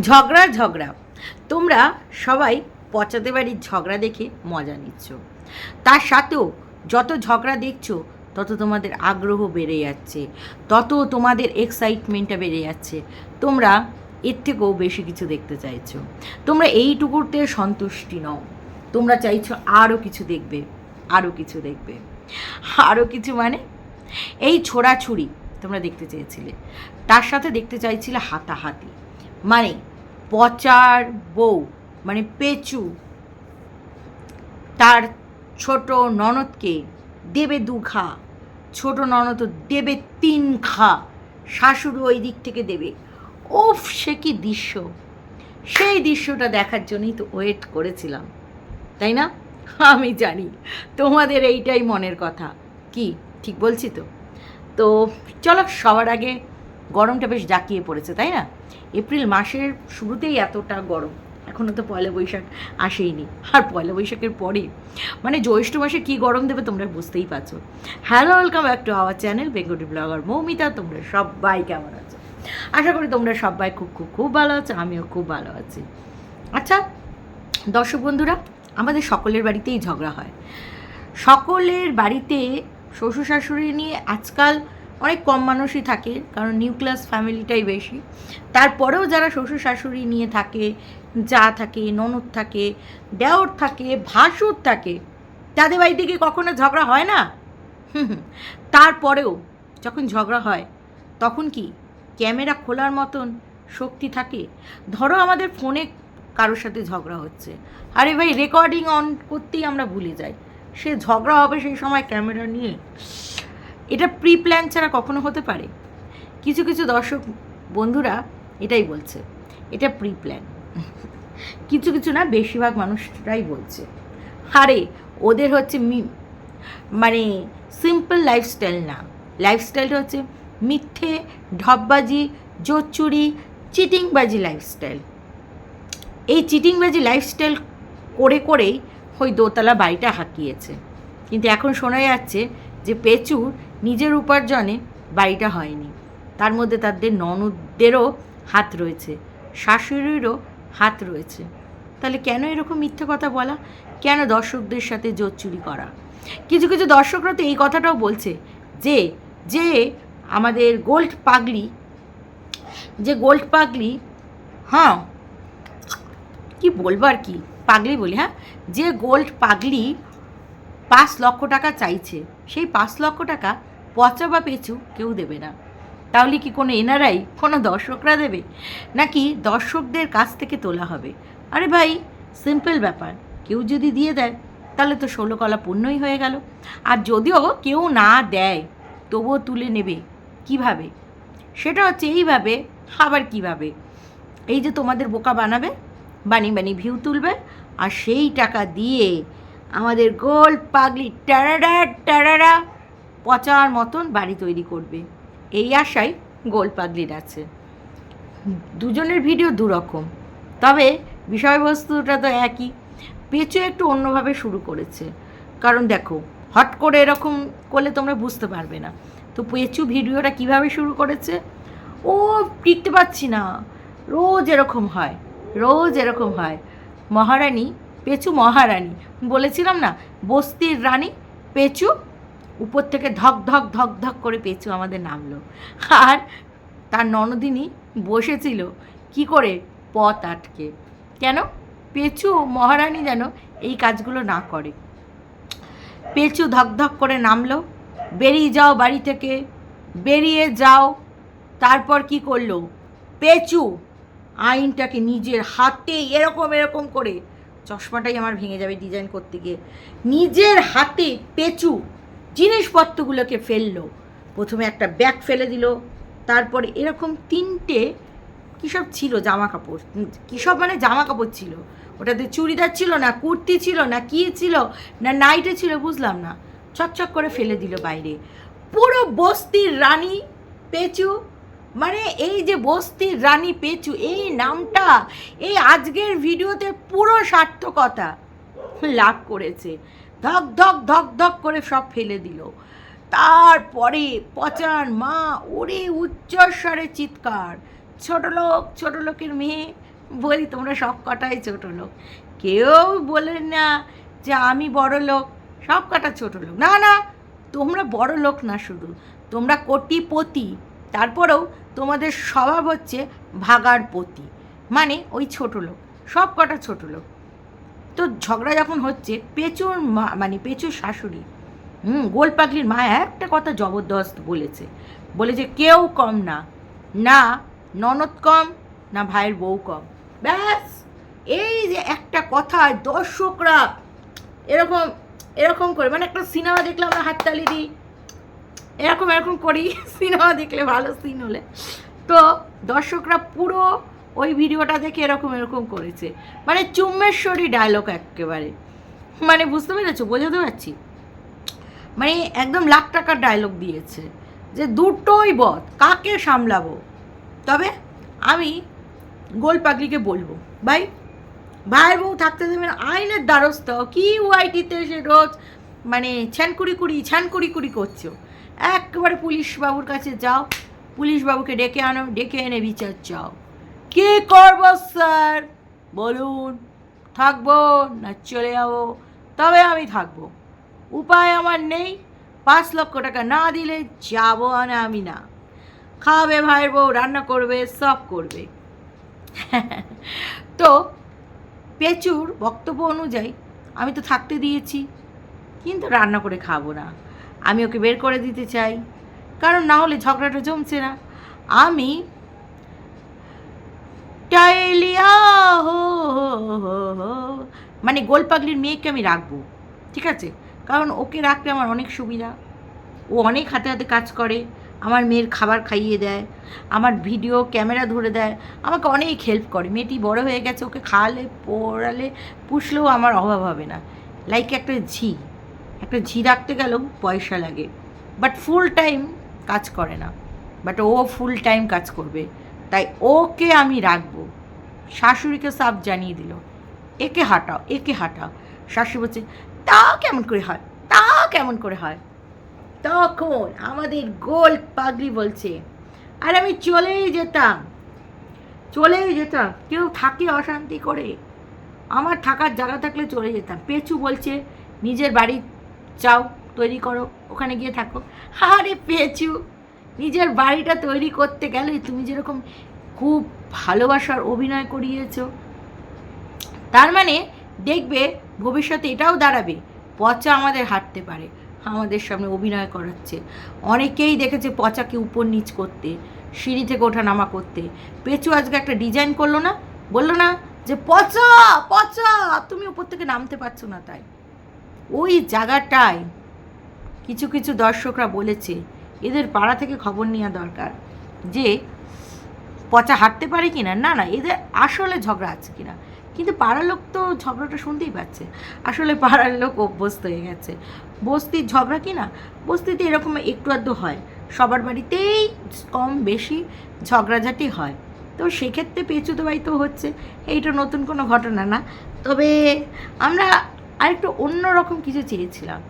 ঝগড়া ঝগড়া। তোমরা সবাই পচাতে বাড়ির ঝগড়া দেখে মজা নিচ্ছ। তার সাথেও যত ঝগড়া দেখছ, তত তোমাদের আগ্রহ বেড়ে যাচ্ছে, তত তোমাদের এক্সাইটমেন্টটা বেড়ে যাচ্ছে। তোমরা এর থেকেও বেশি কিছু দেখতে চাইছো। তোমরা এইটুকুতে সন্তুষ্টি নও। তোমরা চাইছো আরও কিছু দেখবে আরও কিছু দেখবে। আরও কিছু মানে? এই ছোড়াছুড়ি তোমরা দেখতে চেয়েছিলে। তার সাথে দেখতে চাইছিলে হাতাহাতি। মানে পচার বউ মানে পেচু, তার ছোট ননদকে দেবে দু ঘা। ছোট ননদ দেবে তিন ঘা। শাশুড়ি ওই দিক থেকে দেবে। ওফ, সে কি দৃশ্য। সেই দৃশ্যটা দেখার জন্যই তো ওয়েট করেছিলাম, তাই না? আমি জানি, তোমাদের এইটাই মনের কথা। কি, ঠিক বলছি তো? তো চলো, সবার আগে গরমটা বেশ জাঁকিয়ে পড়েছে, তাই না? এপ্রিল মাসের শুরুতেই এতটা গরম। এখনও তো পয়লা বৈশাখ আসেইনি। আর পয়লা বৈশাখের পরে মানে জ্যৈষ্ঠ মাসে কী গরম দেবে তোমরা বুঝতেই পারছ। Hello welcome back to our channel Bengali blogger Moumita. তোমরা সবাই কেমন আছো? আশা করি তোমরা সবাই খুব খুব খুব ভালো আছো, আমিও খুব ভালো আছি। আচ্ছা দর্শক বন্ধুরা, আমাদের সকলের বাড়িতেই ঝগড়া হয়। সকলের বাড়িতে শ্বশুর শাশুড়ি নিয়ে আজকাল অনেক কম মানুষই থাকে, কারণ নিউক্লিয়াস ফ্যামিলিটাই বেশি। তারপরেও যারা শ্বশুর শাশুড়ি নিয়ে থাকে, যা থাকে, ননদ থাকে, দেওর থাকে, ভাসুর থাকে, তাদের বাড়িতে কি কখনো ঝগড়া হয় না। তারপরেও যখন ঝগড়া হয়, তখন কি ক্যামেরা খোলার মতন শক্তি থাকে? ধরো আমাদের ফোনে কারোর সাথে ঝগড়া হচ্ছে। আরে ভাই রেকর্ডিং অন করতেই আমরা ভুলে যাই। সে ঝগড়া হবে সেই সময় ক্যামেরা নিয়ে। এটা প্রি প্ল্যান ছাড়া কখনো হতে পারে। কিছু কিছু দর্শক বন্ধুরা এটাই বলছে, এটা প্রি প্ল্যান কিছু কিছু না, বেশিরভাগ মানুষরাই বলছে। আরে, ওদের হচ্ছে মানে সিম্পল লাইফস্টাইল না। লাইফস্টাইলটা হচ্ছে মিথ্যে, ঢপবাজি জোচ্চুরি চিটিংবাজি লাইফস্টাইল এই চিটিংবাজি লাইফস্টাইল করে, করেই ওই দোতলা বাড়িটা হাঁকিয়েছে। কিন্তু এখন শোনা যাচ্ছে যে পেঁচুর নিজের উপার্জনে বাড়িটা হয়নি। তার মধ্যে তাদের ননদদেরও হাত রয়েছে, শাশুড়িরও হাত রয়েছে। তাহলে কেন এরকম মিথ্যে কথা বলা? কেন দর্শকদের সাথে জোর চুরি করা? কিছু কিছু দর্শকরা তো এই কথাটাও বলছে যে যে আমাদের গোল্ড পাগলি, যে গোল্ড পাগলি হ্যাঁ কি বলব আর কি, পাগলি বলি হ্যাঁ যে গোল্ড পাগলি পাঁচ লক্ষ টাকা চাইছে, সেই পাঁচ লক্ষ টাকা পচা বা পেঁচু কেউ দেবে না। তাহলে কি কোনো এনারাই কোনো দর্শকরা দেবে? নাকি দর্শকদের কাছ থেকে তোলা হবে? আরে ভাই সিম্পল ব্যাপার। কেউ যদি দিয়ে দেয়, তাহলে তো ষোলো কলা পূর্ণই হয়ে গেল। আর যদিও কেউ না দেয়, তবুও তুলে নেবে। কীভাবে? সেটা হচ্ছে এইভাবে, আবার কীভাবে? এই যে তোমাদের বোকা বানাবে বানিয়ে বানিয়ে ভিউ তুলবে, আর সেই টাকা দিয়ে আমাদের গোল পাগলি টারাডা টারাডা পচার মতন বাড়ি তৈরি করবে। এই আশায় গোল পাগলির আছে। দুজনের ভিডিও দুরকম। তবে বিষয়বস্তুটা তো একই। পেঁচু একটু অন্যভাবে শুরু করেছে। কারণ দেখো, হট করে এরকম করলে তোমরা বুঝতে পারবে না। তো পেঁচু ভিডিওটা কীভাবে শুরু করেছে? ও টিকতে পারছি না। রোজ এরকম হয়। রোজ এরকম হয়। মহারানী, পেঁচু মহারানী। বলেছিলাম না, বস্তির রানী, পেঁচু উপর থেকে ধক ধক ধক ধক করে পেঁচু আমাদের নামলো। আর তার ননদিনী বসেছিল কি করে? পথ আটকে। কেন? পেঁচু মহারানী যেন এই কাজগুলো না করে। পেঁচু ধক ধক করে নামলো, বেরিয়ে যাও বাড়ি থেকে, বেরিয়ে যাও। তারপর কি করল? পেঁচু আইনটাকে নিজের হাতে এরকম এরকম করে, চশমাটাই আমার ভেঙে যাবে ডিজাইন করতে গিয়ে, নিজের হাতে পেঁচু জিনিসপত্রগুলোকে ফেলল। প্রথমে একটা ব্যাগ ফেলে দিল। তারপরে এরকম তিনটে কী সব ছিল জামা কাপড় উম, কী সব মানে জামা কাপড় ছিল? ওটাতে চুড়িদার ছিল না কুর্তি ছিল না কী ছিল? না নাইটে ছিল বুঝলাম না। চকচক করে ফেলে দিল বাইরে। পুরো বস্তির রানী পেঁচু মানে এই যে বস্তির রানী পেঁচু এই নামটা এই আজকের ভিডিওতে পুরো সার্থকতা লাভ করেছে। ধক ধক ধক ধক করে সব ফেলে দিল। তারপরে পচার মা, ওরে উচ্চস্বরে চিৎকার। ছোট লোক, ছোট লোকের মেয়ে, বলি তোমরা সব কটাই ছোট লোক। কেউ বলে না যে আমি বড় লোক, সব কটা ছোট লোক। না না, তোমরা বড় লোক না শুধু, তোমরা কোটিপতি। তারপরেও তোমাদের স্বভাব হচ্ছে ভাগার পতি মানে ওই ছোট লোক, সব কটা ছোট লোক। তো ঝগড়া যখন হচ্ছে, পেঁচুর মা মানে পেঁচুর শাশুড়ি, হুম গোল গোলপাগলির মা একটা কথা জবরদস্ত বলেছে। বলেছে কেউ কম না। না, ননদ কম না ভাইয়ের বউ কম। ব্যাস! এই যে একটা কথায় দর্শকরা এরকম এরকম করে মানে একটা সিনেমা দেখলে আমরা হাততালি দিই। এরকম এরকম করি, সিনেমা দেখলে ভালো সিন হলে। তো দর্শকরা পুরো ওই ভিডিওটা দেখে এরকম এরকম করেছে। মানে চুম্বেশ্বরী ডায়লগ একেবারে। মানে বুঝতে পেরেছ? বোঝাতে পারছি? মানে একদম লাখ টাকার ডায়লগ দিয়েছে যে দুটোই বধ, কাকে সামলাবো? তবে আমি গোল পাগলিকে বলব, ভাই ভাইয়ের বউ থাকতে দেবেন আইনের দ্বারস্থ। কি ওয়াইটিতে সে রোজ মানে ছ্যান কুড়ি কুড়ি ছ্যান কুড়ি কুড়ি করছ? একবারে পুলিশ বাবুর কাছে যাও পুলিশ বাবুকে ডেকে আনো, ডেকে এনে বিচার চাও। কি করব, স্যার? বলুন, থাকব না চলে যাব? তবে আমি থাকব। উপায় আমার নেই। পাঁচ লক্ষ টাকা না দিলে যাব না আমি না। খাওয়াবে ভাইয়ের বউ, রান্না করবে, সব করবে। তো, পেঁচুর বক্তব্য অনুযায়ী আমি তো থাকতে দিয়েছি, কিন্তু রান্না করে খাব না। আমি ওকে বের করে দিতে চাই। কারণ না হলে ঝগড়াটা জমছে না। আমি টাইলিয়া হো। মানে গোলপাগলির মেয়েকে আমি রাখব, ঠিক আছে? কারণ ওকে রাখলে আমার অনেক সুবিধা। ও অনেক হাতে হাতে কাজ করে, আমার মেয়ের খাবার খাইয়ে দেয়, আমার ভিডিও, ক্যামেরা ধরে দেয়, আমাকে অনেক হেল্প করে। মেয়েটি বড় হয়ে গেছে, ওকে খাওয়ালে, পড়ালে, পুষলেও আমার অভাব হবে না। লাইক একটা ঝি একটা ঝি রাখতে গেলেও পয়সা লাগে। বাট ফুল টাইম কাজ করে না। বাট ও ফুল টাইম কাজ করবে। তাই ওকে আমি রাখব। শাশুড়িকে সাপ জানিয়ে দিল, একে হাঁটাও একে হাঁটাও। শাশুড়ি বলছে, তা কেমন করে হয়? তা কেমন করে হয়? তখন আমাদের গোল পাগলি বলছে, আর আমি চলেই যেতাম চলেই যেতাম, কেউ থাকে অশান্তি করে। আমার থাকার জায়গা থাকলে চলে যেতাম। পেঁচু বলছে, নিজের বাড়ি চাও, তৈরি করো, ওখানে গিয়ে থাকো। আরে পেঁচু, নিজের বাড়িটা তৈরি করতে গেলে তুমি যেরকম খুব ভালোবাসার অভিনয় করিয়েছো। তার মানে দেখবে ভবিষ্যতে এটাও দাঁড়াবে, পচা আমাদের হাঁটতে পারে, আমাদের সামনে অভিনয় করাচ্ছে। অনেকেই দেখেছে পচাকে উপর নিচ করতে, সিঁড়ি থেকে ওঠা নামা করতে। পেঁচু আজকে একটা ডিজাইন করল না? বলল না যে, পচা পচা, তুমি উপর থেকে নামতে পারছ না তাই। ওই জায়গাটায় কিছু কিছু দর্শকরা বলেছে, এদের পাড়া থেকে খবর নেওয়া দরকার যে পচা হাঁটতে পারে কি না না, এদের আসলে ঝগড়া আছে কিনা? কিন্তু পাড়ার লোক তো ঝগড়াটা শুনতেই পাচ্ছে। আসলে পাড়ার লোক অভ্যস্ত হয়ে গেছে। বস্তির ঝগড়া কি না বস্তিতে এরকম একটু আধটু হয়। সবার বাড়িতেই কম বেশি ঝগড়াঝাটি হয়। তো সেক্ষেত্রে পেঁচুতো বাড়ি তো হচ্ছে। এইটা নতুন কোনো ঘটনা না। তবে আমরা আরেকটু অন্যরকম কিছু চেয়েছিলাম।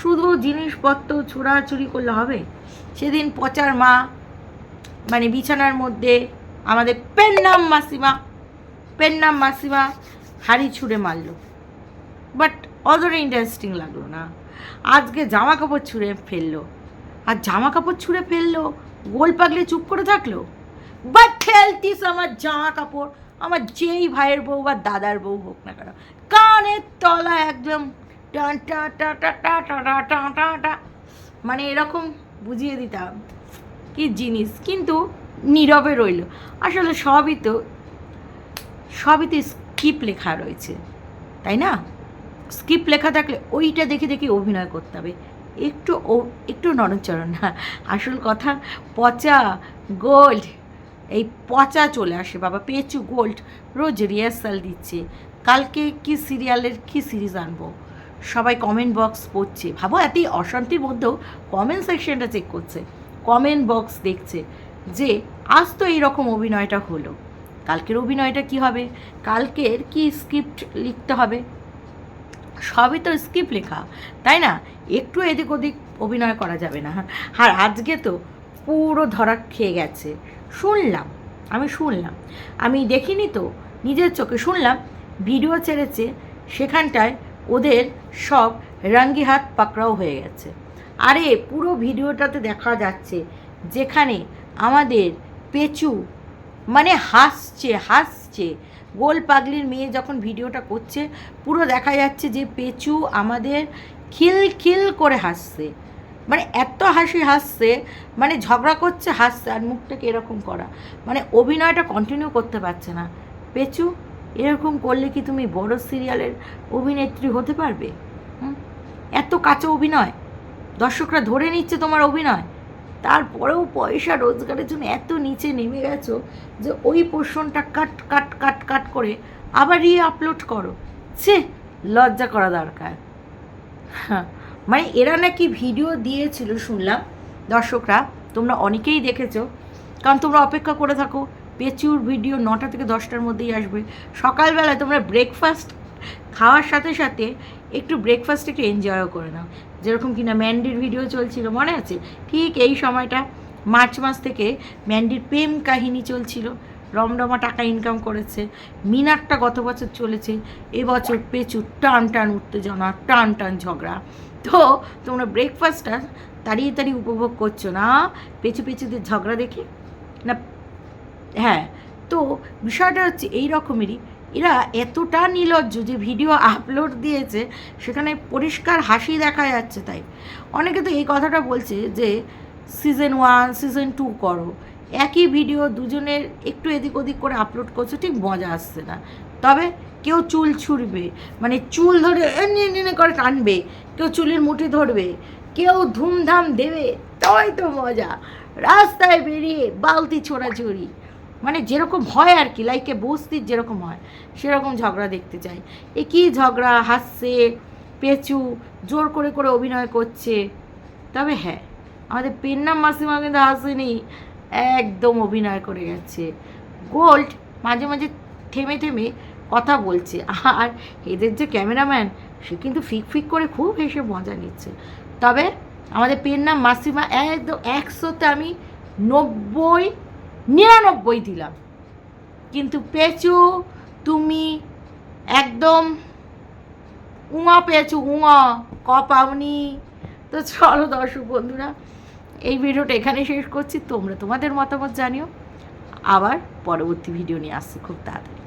শুধু জিনিসপত্র ছোড়াছুড়ি করলে হবে? সেদিন পচার মা মানে বিছানার মধ্যে আমাদের পেন্নাম মাসিমা পেন্নাম মাসিমা হাড়ি ছুঁড়ে মারলো। বাট অতটা ইন্টারেস্টিং লাগল না। আজকে জামা কাপড় ছুঁড়ে ফেলল। আর জামা কাপড় ছুঁড়ে ফেলল, গোল পাগলে চুপ করে থাকল? বাট খেলতিস আমার জামা কাপড় আমার যেই ভাইয়ের বউ বা দাদার বউ হোক না কেন। কানের তলা একদম টান টা টা টা টা টা টা টা টা টা। মানে এরকম বুঝিয়ে দিতাম। কি জিনিস। কিন্তু নীরবে রইল। আসলে সবই তো সবই তো স্কিপ লেখা রয়েছে, তাই না? স্কিপ লেখা থাকলে ওইটা দেখে দেখে অভিনয় করতে হবে। একটু ও, একটু নরচরণ না, আসল কথা পচা গোল্ড এই পচা চলে আসে, বাবা পেঁচু গোল্ড রোজ রিহার্সাল দিচ্ছে। কালকে কি সিরিয়ালের কি সিরিজ আনব? সবাই কমেন্ট বক্স পড়ছে। ভাবো এতই অশান্তির মধ্যেও কমেন্ট সেকশনটা চেক করছে। কমেন্ট বক্স দেখছে। যে, আজ তো এইরকম অভিনয়টা হলো। কালকের অভিনয়টা কি হবে? কালকের কি স্ক্রিপ্ট লিখতে হবে? সবই তো স্ক্রিপ্ট লেখা, তাই না? একটু এদিক ওদিক অভিনয় করা যাবে না। আর আজকে তো পুরো ধরা খেয়ে গেছে। শুনলাম, আমি শুনলাম। আমি দেখিনি তো, নিজের চোখে শুনলাম, ভিডিও ছেড়েছে, সেখানটায় ওদের সব রাঙ্গি হাত পাকড়াও হয়ে গেছে। আরে, পুরো ভিডিওটাতে দেখা যাচ্ছে, যেখানে আমাদের পেঁচু মানে হাসছে হাসছে। গোল পাগলির মেয়ে যখন ভিডিওটা করছে, পুরো দেখা যাচ্ছে যে পেঁচু আমাদের খিল খিল করে হাসছে। মানে এত হাসি হাসছে মানে ঝগড়া করছে, হাসছে, আর মুখটাকে এরকম করা। মানে অভিনয়টা কন্টিনিউ করতে পারছে না। পেঁচু, এরকম করলে কি তুমি বড় সিরিয়ালের অভিনেত্রী হতে পারবে? এত কাঁচা অভিনয়। দর্শকরা ধরে নিচ্ছে তোমার অভিনয়। তারপরেও পয়সা রোজগারের জন্য এত নিচে নেমে গেছো যে ওই পোর্শনটা কাট কাট কাট কাট করে আবার রি আপলোড করো। সে লজ্জা করা দরকার। হ্যাঁ মানে এরা নাকি ভিডিও দিয়েছিল শুনলাম। দর্শকরা, তোমরা অনেকেই দেখেছ। কারণ তোমরা অপেক্ষা করে থাকো পেচুর ভিডিও নটা থেকে দশটার মধ্যেই আসবে। সকালবেলায় তোমরা ব্রেকফাস্ট খাওয়ার সাথে সাথে একটু ব্রেকফাস্ট একটু এনজয়ও করে নাও। যেরকম কিনা ম্যান্ডির ভিডিও চলছিল, মনে আছে? ঠিক এই সময়টা, মার্চ মাস থেকে ম্যান্ডির প্রেম কাহিনী চলছিল। রমরমা টাকা ইনকাম করেছে মিনারটা গত বছর চলেছে, এবছর পেঁচু টান টান উত্তেজনা, টান টান ঝগড়া। তো তোমরা ব্রেকফাস্টটা তাড়িয়ে তাড়িয়ে উপভোগ করছ না? পেঁচু পেঁচুদের ঝগড়া দেখে? না হ্যাঁ। তো বিষয়টা হচ্ছে এই রকমেরই এরা এতটা নির্লজ্জ যে ভিডিও আপলোড দিয়েছে, সেখানে পরিষ্কার হাসি দেখা যাচ্ছে তাই। অনেকে তো এই কথাটা বলছে যে, সিজন ওয়ান, সিজন টু করো। একই ভিডিও দুজনের একটু এদিক ওদিক করে আপলোড করছে, ঠিক মজা আসছে না। তবে কেউ চুল ছুড়বে মানে চুল ধরে এনে এনে করে টানবে, কেউ চুলের মুঠি ধরবে, কেউ ধুমধাম দেবে, তাই তো মজা। রাস্তায় বেরিয়ে বালতি ছোড়াছড়ি। মানে যেরকম হয় আর কি লাইকে বস্তির যেরকম হয়, সেরকম ঝগড়া দেখতে চাই। এ কী ঝগড়া, হাসছে, পেঁচু, জোর করে করে অভিনয় করছে। তবে হ্যাঁ আমাদের পেন্নাম মাসিমা কিন্তু হাসেনি একদম অভিনয় করে গেছে। গোল্ড মাঝে মাঝে থেমে থেমে কথা বলছে। আর এদের যে ক্যামেরাম্যান, সে কিন্তু ফিক ফিক করে খুব হেসে মজা নিচ্ছে। তবে আমাদের পেন নাম মাসিমা একদম একশোতে আমি নব্বই নিরানব্বই দিলাম। কিন্তু পেঁচু তুমি একদম উঙা পেয়েছ উঙা ক পাওনি তো চলো দর্শক বন্ধুরা, এই ভিডিওটা এখানে শেষ করছি। তোমরা তোমাদের মতামত জানিও। আবার পরবর্তী ভিডিও নিয়ে আসছি খুব তাড়াতাড়ি।